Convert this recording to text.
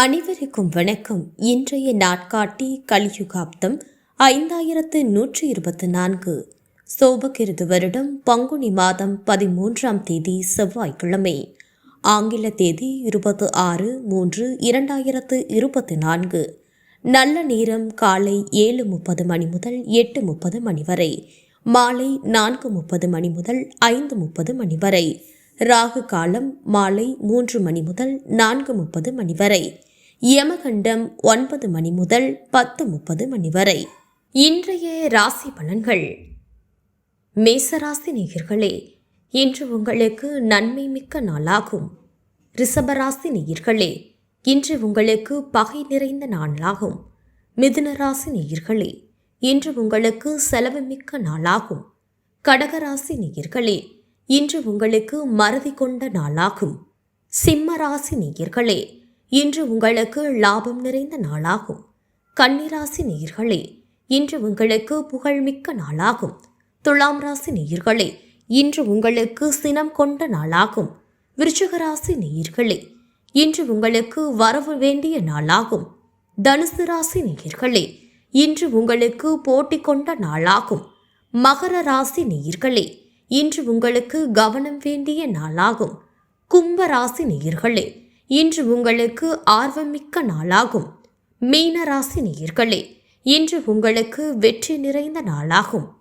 அனைவருக்கும் வணக்கம். இன்றைய நாட்காட்டி கலியுகாப்தம் ஐந்தாயிரத்து நூற்றி இருபத்தி நான்கு. சோபகிருது வருடம் பங்குனி மாதம் பதிமூன்றாம் தேதி செவ்வாய்க்கிழமை. ஆங்கில தேதி இருபத்து ஆறு மூன்று இரண்டாயிரத்து இருபத்தி நான்கு. நல்ல நேரம் காலை ஏழு முப்பது மணி முதல் எட்டு முப்பது மணி வரை. மாலை நான்கு முப்பது மணி முதல் ஐந்து முப்பது மணி வரை. ராகு காலம் மாலை மூன்று மணி முதல் நான்கு முப்பது மணி வரை. யமகண்டம் ஒன்பது மணி முதல் பத்து முப்பது மணி வரை. இன்றைய ராசி பலன்கள். மேசராசி நேயர்களே இன்று உங்களுக்கு நன்மை மிக்க நாளாகும். ரிஷபராசி நேயர்களே இன்று உங்களுக்கு பகை நிறைந்த நாளாகும். மிதுனராசி நேயர்களே இன்று உங்களுக்கு செலவு மிக்க நாளாகும். கடகராசி நேயர்களே இன்று உங்களுக்கு மறதி கொண்ட நாளாகும். சிம்ம ராசி நேயர்களே இன்று உங்களுக்கு லாபம் நிறைந்த நாளாகும். கன்னிராசி நேயர்களே இன்று உங்களுக்கு புகழ்மிக்க நாளாகும். துலாம் ராசி நேயர்களே இன்று உங்களுக்கு சினம் கொண்ட நாளாகும். விருச்சகராசி நேயர்களே இன்று உங்களுக்கு வரவு வேண்டிய நாளாகும். தனுசு ராசி நேயர்களே இன்று உங்களுக்கு போட்டி கொண்ட நாளாகும். மகர ராசி நேயர்களே இன்று உங்களுக்கு கவனம் வேண்டிய நாளாகும். கும்ப ராசி நேயர்களே இன்று உங்களுக்கு ஆர்வமிக்க நாளாகும். மீனராசி நேயர்களே இன்று உங்களுக்கு வெற்றி நிறைந்த நாளாகும்.